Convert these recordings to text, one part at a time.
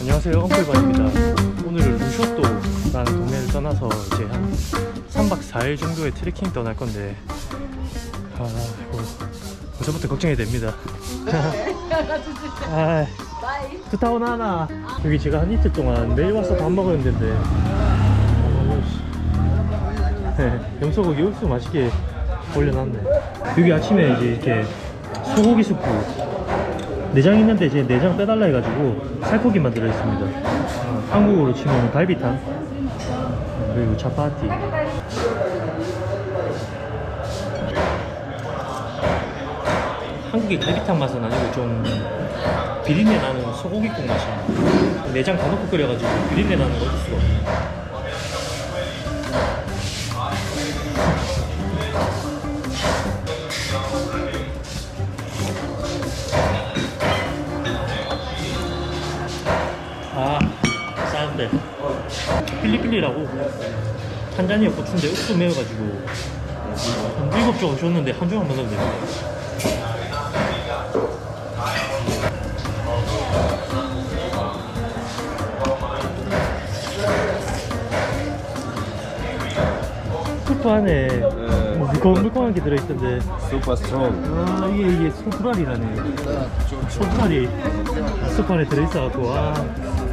안녕하세요 엉클바입니다. 오늘은 루쇼토라는 동네를 떠나서 이제 한 3박 4일 정도의 트레킹 떠날 건데 아 이거 벌써부터 걱정이 됩니다. 아 투타운 하나. 여기 제가 한 이틀 동안 매일 와서 밥 먹은 데인데. 아, 씨. 네, 염소고기 육수 맛있게 올려놨네. 여기 아침에 이제 이렇게 소고기 수프 내장 있는데 이제 내장 빼달라 해가지고 살코기만 들어있습니다. 어, 한국으로 치면 갈비탕 어, 그리고 차파티. 한국의 갈비탕 맛은 아니고 좀 비린내 나는 소고기국 맛이야. 내장 다 넣고 끓여가지고 비린내 나는 거 어쩔 수가 없네. 싼데. 필리필리라고. 탄자니아 고추인데 옥수 매워가지고. 한 일곱 조각 줬는데 한 조각 먹으면 됩니다. 스프 안에 뭐 물컹 물컹한 게 들어있던데. Super strong. 아 이게 이게 소프랄이라네. 소프랄이 스프 안에 들어있어갖고 아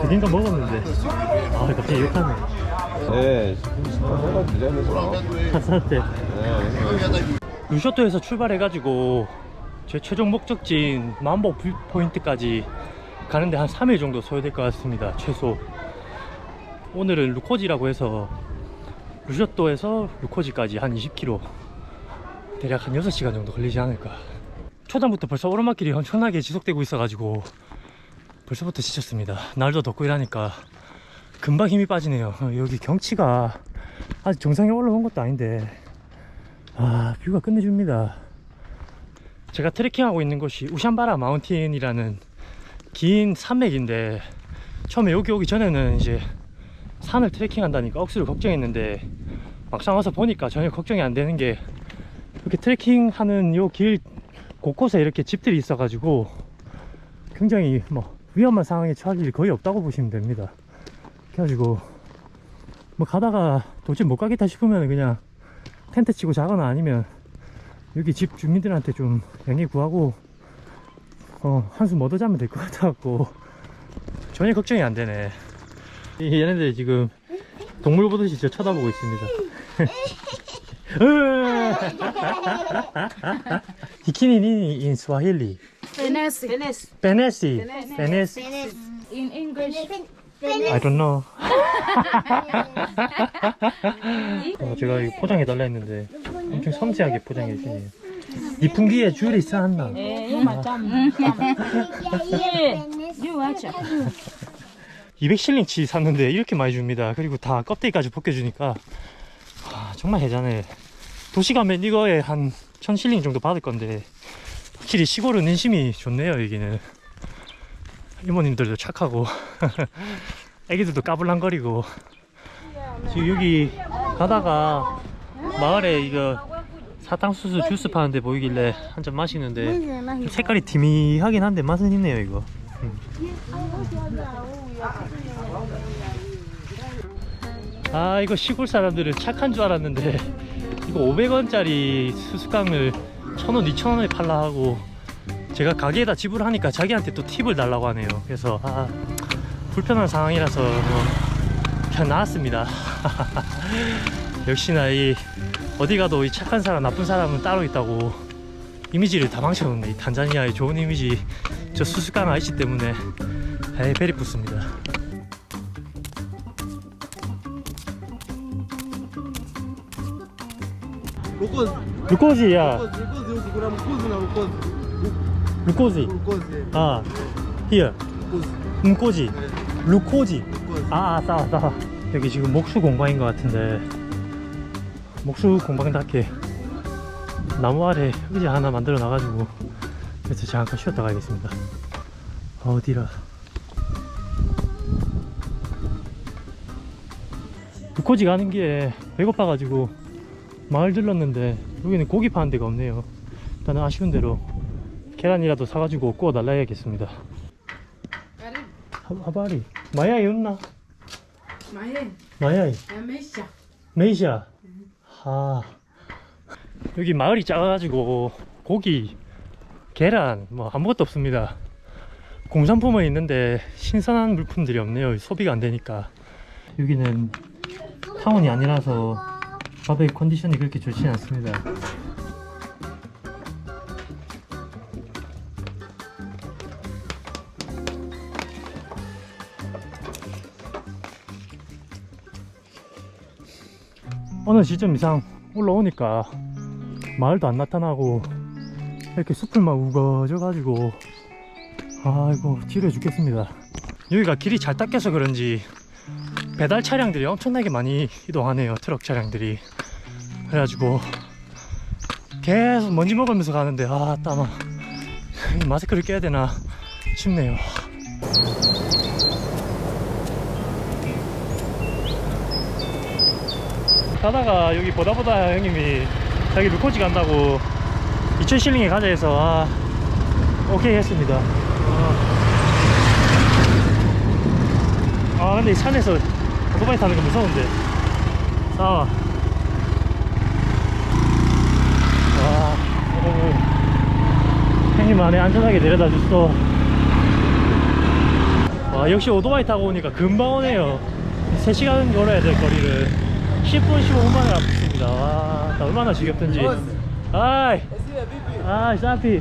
그긴가 먹었는데. 아 갑자기 욕하네. 네, 해가 디자인해서. 네. 루쇼토에서 출발해가지고 제 최종 목적지인 만보 뷰 포인트까지 가는데 한 3일 정도 소요될 것 같습니다. 최소. 오늘은 루코지라고 해서 루쇼토에서 루코지까지 한 20km 대략 한 6시간 정도 걸리지 않을까. 초반부터 벌써 오르막길이 엄청나게 지속되고 있어가지고 벌써부터 지쳤습니다. 날도 덥고 이러니까 금방 힘이 빠지네요. 어, 여기 경치가 아직 정상에 올라온 것도 아닌데 아 뷰가 끝내줍니다. 제가 트레킹하고 있는 곳이 우샨바라 마운틴이라는 긴 산맥인데 처음에 여기 오기 전에는 이제 산을 트레킹한다니까 억수로 걱정했는데 막상 와서 보니까 전혀 걱정이 안 되는 게 이렇게 트레킹하는 요 길 곳곳에 이렇게 집들이 있어가지고 굉장히 뭐 위험한 상황에 처할 일이 거의 없다고 보시면 됩니다. 그래가지고 뭐 가다가 도저히 못 가겠다 싶으면 그냥 텐트 치고 자거나 아니면 여기 집 주민들한테 좀 양해 구하고 어 한숨 얻어 자면 될 것 같아갖고 전혀 걱정이 안 되네. 이 얘네들 지금 동물 보듯이 저 쳐다보고 있습니다 비키니 in Swahili? In English. I don't know. 어, 제가 이거 포장해 달라 했는데 엄청 섬세하게 포장해 주시네요. 리풍기에 줄이 있어 한나? You macam. You watch. 200실링치 샀는데 이렇게 많이 줍니다. 그리고 다 껍데기까지 벗겨주니까 아, 정말 해자네. 도시 가면 이거에 한 1000실링 정도 받을 건데 확실히 시골은 인심이 좋네요 여기는. 이모님들도 착하고 애기들도 까불랑거리고 지금 여기 가다가 마을에 이거 사탕수수 주스 파는데 보이길래 한 잔 마시는데 좀 색깔이 디미하긴 한데 맛은 있네요 이거. 음. 아 이거 시골 사람들은 착한 줄 알았는데 이거 500원짜리 수수깡을 1000원 2000원에 팔라 하고 제가 가게에다 지불하니까 자기한테 또 팁을 달라고 하네요. 그래서 아 불편한 상황이라서 뭐 그냥 나왔습니다. 역시나 이 어디 가도 이 착한 사람 나쁜 사람은 따로 있다고 이미지를 다 망쳐놓네. 이 탄자니아의 좋은 이미지 저 수수깡 아저씨 때문에 에이 베리 붓습니다 Rucoso. 루코지 야 rucoso, eu procurar rucoso não, rucoso. 루코지 Rucoso, é. 아 here Rucoso. 음꼬지 루코지 Rucoso. 아 아, 싸워 싸워 여기 지금 목수 공방인 것 같은데 목수 공방답게 나무 아래 의자 하나 만들어 놔가지고 그래서 잠깐 쉬었다 가야겠습니다 어디라 루코지 가는 길에 배고파가지고 마을 들렀는데 여기는 고기 파는 데가 없네요. 일단은 아쉬운 대로 계란이라도 사가지고 구워. 하- 하바리. 마야이 없나? Mahe, 마야이. amesha. 메이시아. 아. 여기 마을이 작아가지고 고기 계란 뭐 아무것도 없습니다. 공산품은 있는데 신선한 물품들이 없네요. 소비가 안 되니까. 여기는 타운이 아니라서 밥의 컨디션이 그렇게 좋지 않습니다. 어느 시점 이상 올라오니까 마을도 안 나타나고 이렇게 숲을만 우거져 가지고 아이고 지루해 죽겠습니다. 여기가 길이 잘 닦여서 그런지 배달 차량들이 엄청나게 많이 이동하네요 트럭 차량들이 그래가지고 계속 먼지 먹으면서 가는데 아 땀아 마스크를 껴야 되나 싶네요. 가다가 여기 보다보다 형님이 자기 루코지 간다고 2,000실링에 가자 해서 아 오케이 했습니다. 아, 아 근데 이 산에서 오토바이 타는 거 무서운데. 싸워 와 오, 형님 안에 안전하게 데려다 줬어 와 역시 오토바이 타고 오니까 금방 오네요. 3시간 걸어야 될 거리를. 10분 15분만에 왔습니다. 와나 얼마나 지겹던지. 아이. 아이 사피.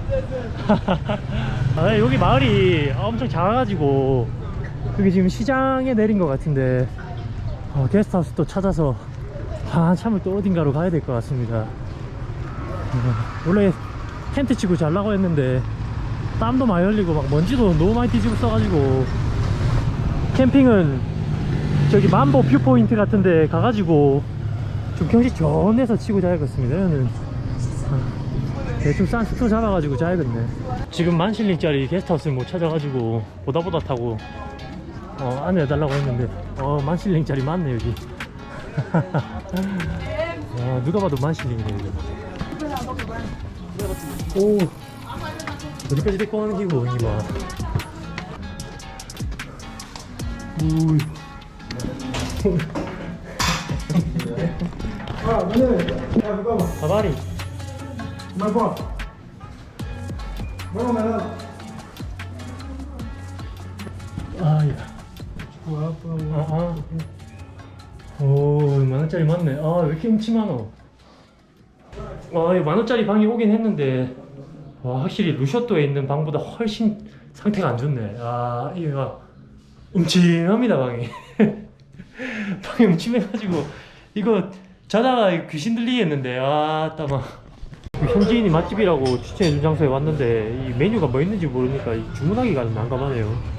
아, 여기 마을이 엄청 작아가지고 여기 지금 시장에 내린 것 같은데 어, 게스트하우스 또 찾아서 한참을 또 어딘가로 가야 될 것 같습니다. 어, 원래 텐트 치고 자려고 했는데 땀도 많이 흘리고 막 먼지도 너무 많이 뒤지고 써가지고 캠핑은 저기 만보 뷰포인트 같은데 가가지고 좀 경치 데서 치고 자야겠습니다 여기는. 아, 대충 싼 숙소 잡아가지고 자야겠네. 지금 만실링짜리 게스트하우스를 못 찾아가지고 보다보다 타고 어, 안내 해달라고 했는데 어 만실링짜리 많네 여기. 아, 누가 봐도 만실링이네 여기 오. 어디까지 데리고 가는 기고 이마 우이 가바리 아야. 아, 아. 오 만원짜리 맞네. 아 왜 이렇게 음치 많어 아 이거 만원짜리 방이 오긴 했는데 와 확실히 루셔또에 있는 방보다 훨씬 상태가 안 좋네. 아 이거 음침합니다 방이. 방이 음침해가지고 이거 자다가 귀신 들리겠는데 아 따마. 현지인이 맛집이라고 추천해준 장소에 왔는데 이 메뉴가 뭐 있는지 모르니까 이 주문하기가 좀 난감하네요.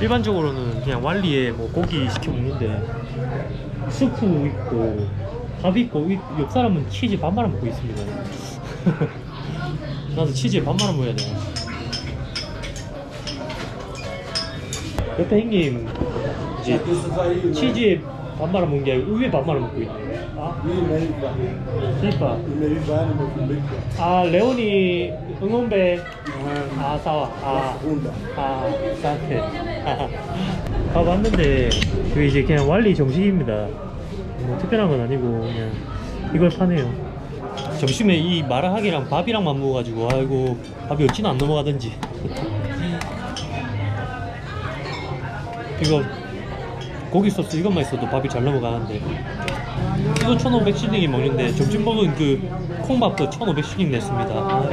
일반적으로는 그냥 완리에 뭐 고기 시켜 먹는데 수프 있고 밥 있고 이- 옆 사람은 치즈 반 말아 먹고 있습니다. 나도 치즈에 반 말아 먹어야 돼. 옆에 형님 이제 치즈에 반 말아 먹는 게 아니고 우유에 반 말아 먹고 있네. 아 그러니까. 아 레온이 응원배. 아. 싸워 아, 아 싸테 아 왔는데 그 이제 그냥 완리 정식입니다 뭐 특별한 건 아니고 그냥 이걸 파네요. 점심에 이 마라하기랑 밥이랑만 먹어가지고 아이고 밥이 어찌나 안 넘어가던지. 이거 고기 소스 이것만 있어도 밥이 잘 넘어가는데. 이거 1500실링이 먹는데 점심 먹은 그 콩밥도 1500실링 냈습니다. 아,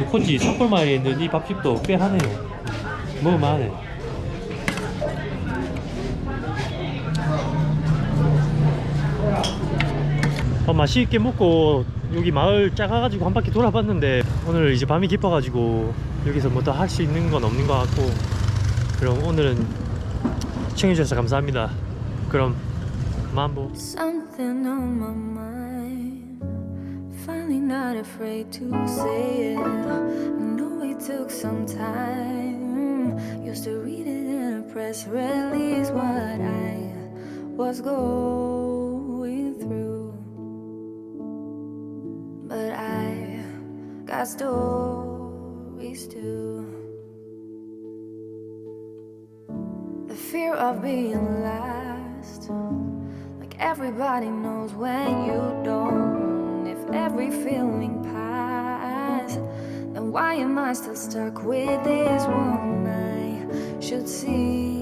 루코지 산골마을에 있는 이 밥집도 꽤 하네요. 먹을만 하네 밥 맛있게 먹고 여기 마을 작아가지고 한 바퀴 돌아봤는데 오늘 이제 밤이 깊어가지고 여기서 뭐 더 할 수 있는 건 없는 것 같고 그럼 오늘은 시청해주셔서 감사합니다 그럼 만보 Something on my mind. Finally, not afraid to say it. I know it took some time. Used to read it in a press release what I was going got stories. The fear of being last, like everybody knows when you don't. If every feeling passed, then why am I still stuck with this one? I should see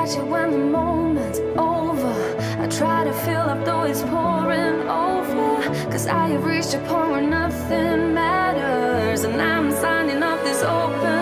catch it when the moment's over. I try to fill up though it's pouring over. Cause I have reached a point where nothing matters. And I'm signing up this open